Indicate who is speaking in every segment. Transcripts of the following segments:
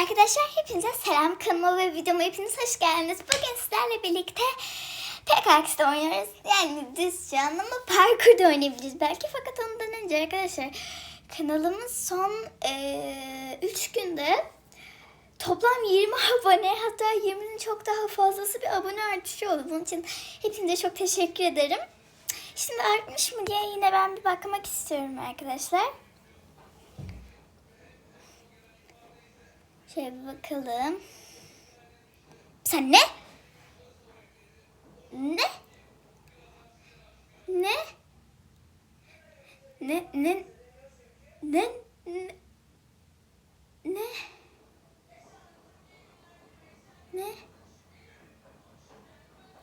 Speaker 1: Arkadaşlar hepinize selam kanalıma ve videoma hepiniz hoş geldiniz. Bugün sizlerle birlikte PKX'de oynuyoruz. Yani düz canlı ama parkur da oynayabiliriz belki. Fakat ondan önce arkadaşlar kanalımız son 3 günde toplam 20 abone hatta 20'nin çok daha fazlası bir abone artışı oldu. Bunun için hepinize çok teşekkür ederim. Şimdi artmış mı diye yine ben bir bakmak istiyorum arkadaşlar. Şöyle bakalım. Sen ne? Ne? Ne? Ne? Ne? Ne? Ne? Ne? Ne?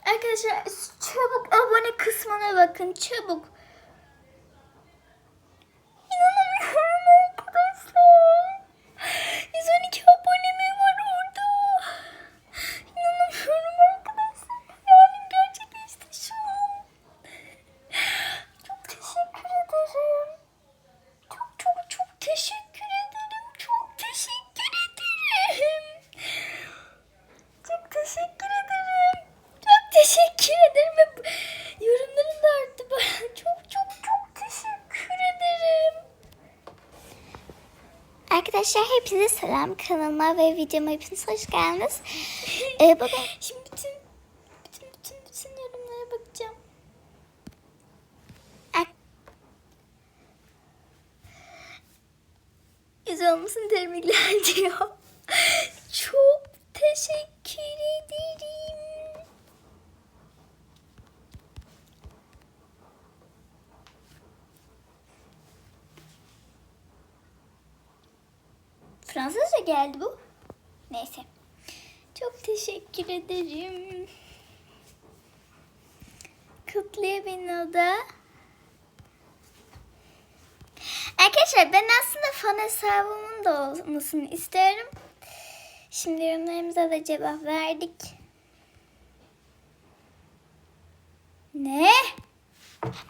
Speaker 1: Arkadaşlar çabuk abone kısmına bakın çabuk. İnanamıyorum arkadaşlar. 112 abonemi var orada. İnanamıyorum arkadaşlar. Hayalim gerçekleşti şu an. Çok teşekkür ederim. Çok çok çok teşekkür ederim. Çok teşekkür ederim. Çok teşekkür ederim. Çok teşekkür ederim. Ve bu- yorumların da arttı bana. Çok çok çok teşekkür ederim. Arkadaşlar hepinize selam kanalıma ve videoma hepiniz hoş geldiniz. ee, bugün şimdi bütün bütün bütün bütün yorumlara bakacağım. Yüz olmasın terimlikler diyor. Çok teşekkür ederim. Geldi bu. Neyse. Çok teşekkür ederim. Kutluya beni o da. Arkadaşlar ben aslında fan hesabımın da olmasını istiyorum. Şimdi yorumlarımıza da cevap verdik. Ne?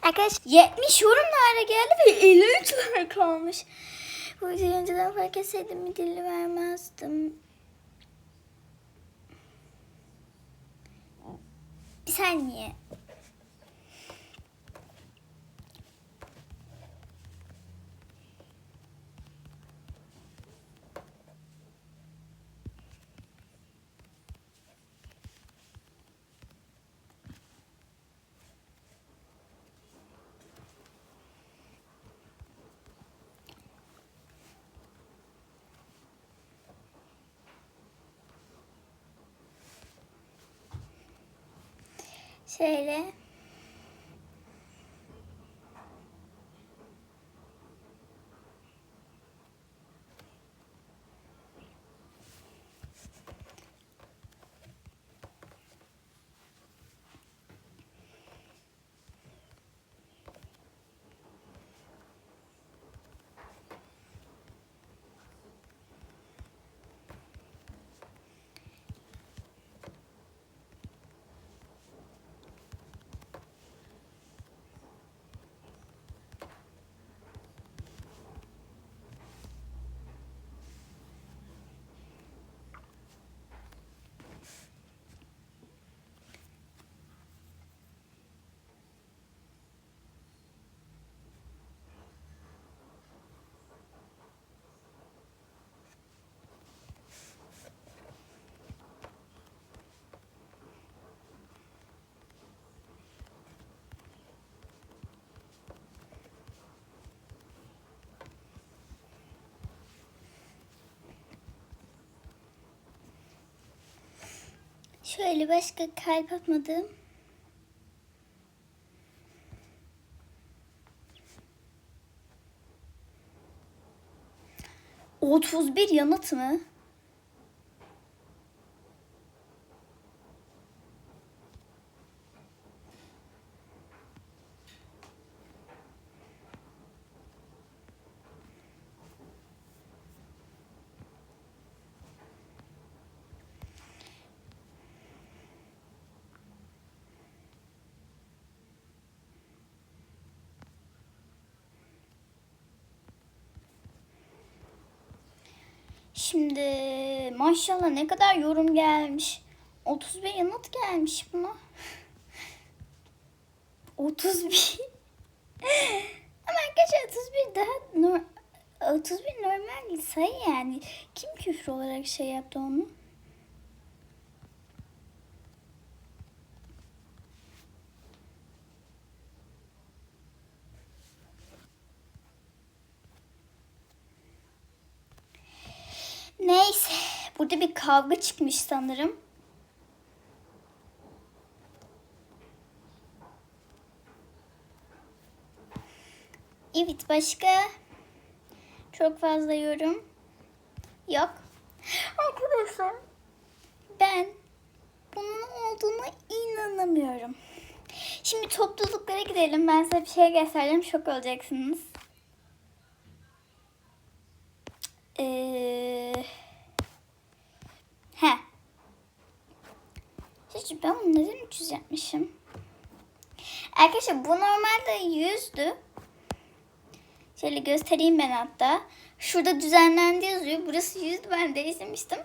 Speaker 1: Arkadaşlar 70 yorum nerede geldi ve 53 lira kalmış. Bu videoyu önceden fark etseydim bir dili vermezdim. Bir saniye. Şöyle. Şöyle başka kalp atmadım. Otuz bir yanıt mı? Şimdi maşallah ne kadar yorum gelmiş. 31 yanıt gelmiş buna. 31. Ama arkadaşlar 31 daha nor 31 normal sayı yani. Kim küfür olarak şey yaptı onu? Neyse. Burada bir kavga çıkmış sanırım. Evet başka çok fazla yorum yok. Arkadaşlar ben bunun olduğuna inanamıyorum. Şimdi topluluklara gidelim. Ben size bir şey göstereceğim. Şok olacaksınız. Ee, Arkadaşlar bu normalde 100'dü. Şöyle göstereyim ben hatta. Şurada düzenlendi yazıyor. Burası 100 ben değiştirmiştim.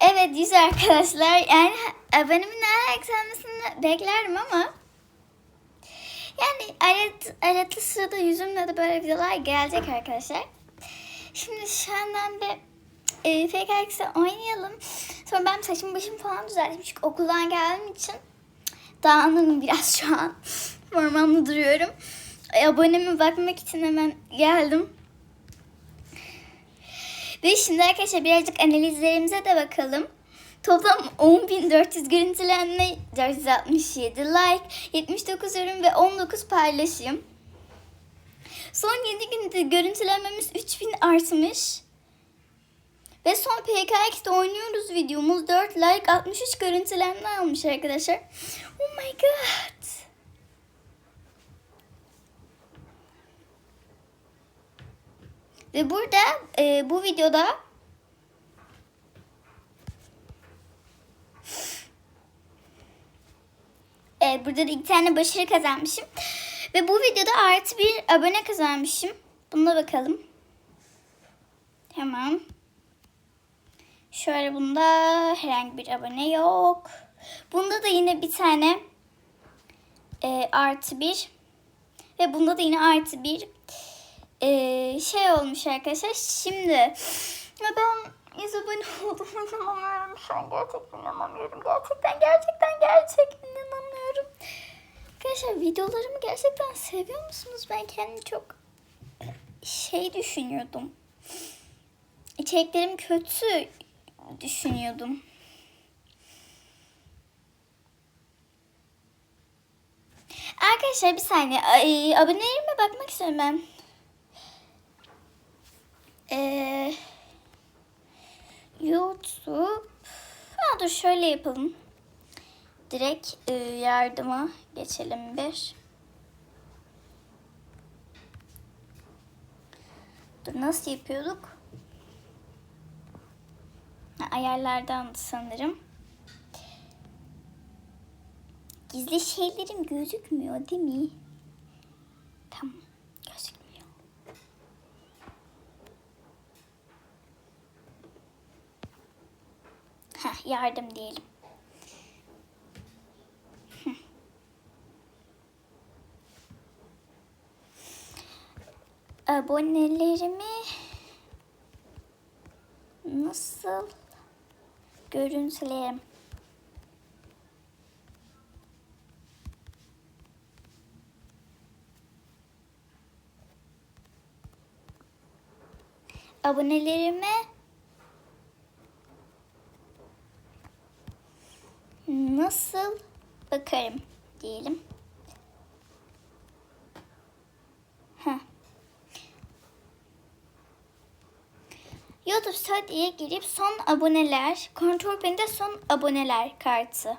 Speaker 1: Evet 100 arkadaşlar. Yani abonemin daha yükselmesini beklerdim ama yani arat, aratı sırada yüzümle de böyle videolar gelecek arkadaşlar. Şimdi şu andan bir e, fake X'e oynayalım. Sonra ben saçımı başımı falan düzelteyim. Çünkü okuldan geldiğim için dağınığım biraz şu an. Formamda duruyorum. E, aboneme bakmak için hemen geldim. Ve şimdi arkadaşlar birazcık analizlerimize de bakalım. Toplam 10.400 görüntülenme, 467 like, 79 yorum ve 19 paylaşım. Son 7 günde görüntülenmemiz 3000 artmış. Ve son PKX'de oynuyoruz videomuz 4 like 63 görüntülenme almış arkadaşlar. Oh my god. Ve burada e, bu videoda e, burada da iki tane başarı kazanmışım. Ve bu videoda artı bir abone kazanmışım. Buna bakalım. Tamam. Şöyle bunda herhangi bir abone yok. Bunda da yine bir tane e, artı bir. Ve bunda da yine artı bir e, şey olmuş arkadaşlar. Şimdi ya ben 100 abone olduğuma inanamıyorum. Şu an gerçekten inanamıyorum. Gerçekten gerçekten gerçekten inanamıyorum. Arkadaşlar videolarımı gerçekten seviyor musunuz? Ben kendimi çok şey düşünüyordum. İçeriklerim kötü düşünüyordum. Arkadaşlar bir saniye. Ay, abonelerime bakmak istiyorum ben. Ee, YouTube. Ha, dur şöyle yapalım. Direkt e, yardıma geçelim bir. Dur nasıl yapıyorduk? Ha, ayarlardan sanırım. Gizli şeylerim gözükmüyor değil mi? Tamam gözükmüyor. Heh, yardım diyelim. Abonelerimi nasıl görüntülerim? Abonelerime nasıl bakarım diyelim. Heh. YouTube Study'ye girip son aboneler, kontrol panelinde son aboneler kartı.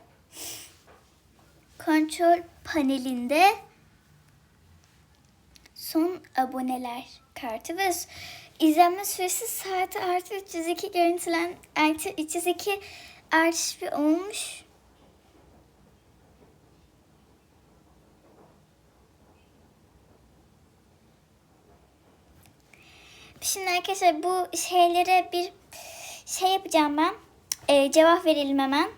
Speaker 1: Kontrol panelinde son aboneler kartı ve izlenme süresi saati artı 302 görüntülen artı 302 artış bir olmuş. Şimdi arkadaşlar bu şeylere bir Şey yapacağım ben. Ee, cevap verelim hemen.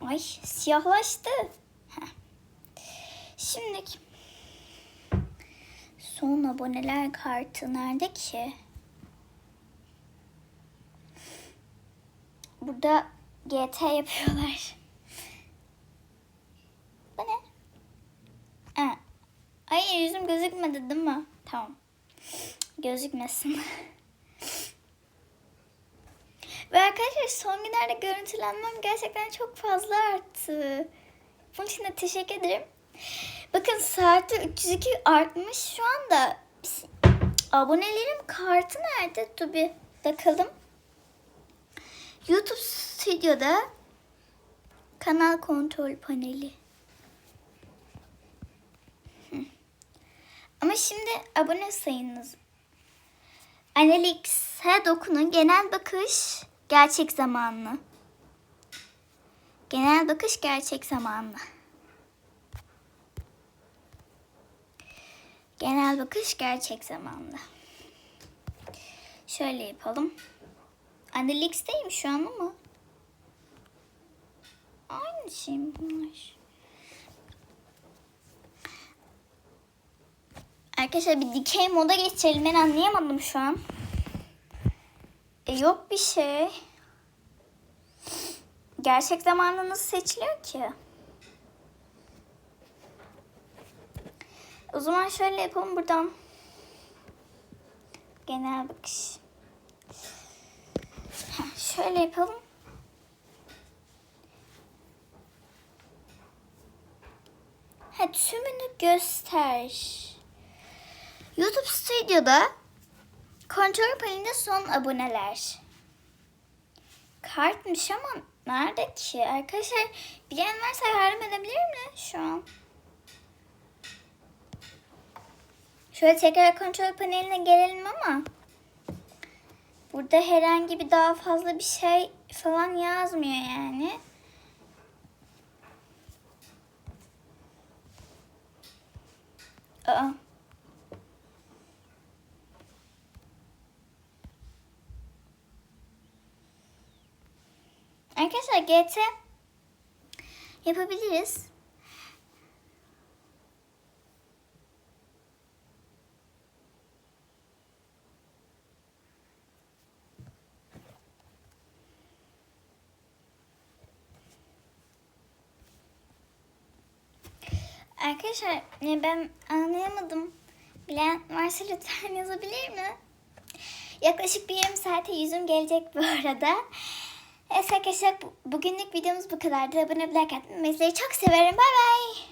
Speaker 1: Ay siyahlaştı. Heh. Şimdi son aboneler kartı nerede ki? Burada GT yapıyorlar. Bu ne? Ha. Ay yüzüm gözükmedi değil mi? Tamam. Gözükmesin. Ve arkadaşlar son günlerde görüntülenmem gerçekten çok fazla arttı. Bunun için de teşekkür ederim. Bakın saati 302 artmış şu anda. Abonelerim kartı nerede? Dur bir bakalım. YouTube Stüdyo'da kanal kontrol paneli. Ama şimdi abone sayınız. Analytics'e dokunun. Genel bakış gerçek zamanlı. Genel bakış gerçek zamanlı. Genel bakış gerçek zamanlı. Şöyle yapalım. Analytics'teyim şu an ama. Aynı şey mi bunlar? Arkadaşlar bir dikey moda geçelim. Ben anlayamadım şu an. E, yok bir şey. Gerçek zamanlı nasıl seçiliyor ki? O zaman şöyle yapalım buradan. Genel bakış. Şöyle yapalım. Ha, tümünü göster. YouTube Studio'da kontrol panelinde son aboneler. Kartmış ama nerede ki? Arkadaşlar bilen varsa yardım edebilir mi şu an? Şöyle tekrar kontrol paneline gelelim ama burada herhangi bir daha fazla bir şey falan yazmıyor yani. Aa. Arkadaşlar GT yapabiliriz. Arkadaşlar ya ben anlayamadım. Bilen varsa lütfen yazabilir mi? Yaklaşık bir yarım saate yüzüm gelecek bu arada. Evet arkadaşlar bu- bugünlük videomuz bu kadardı. Abone olmayı, like atmayı, çok severim. Bay bay.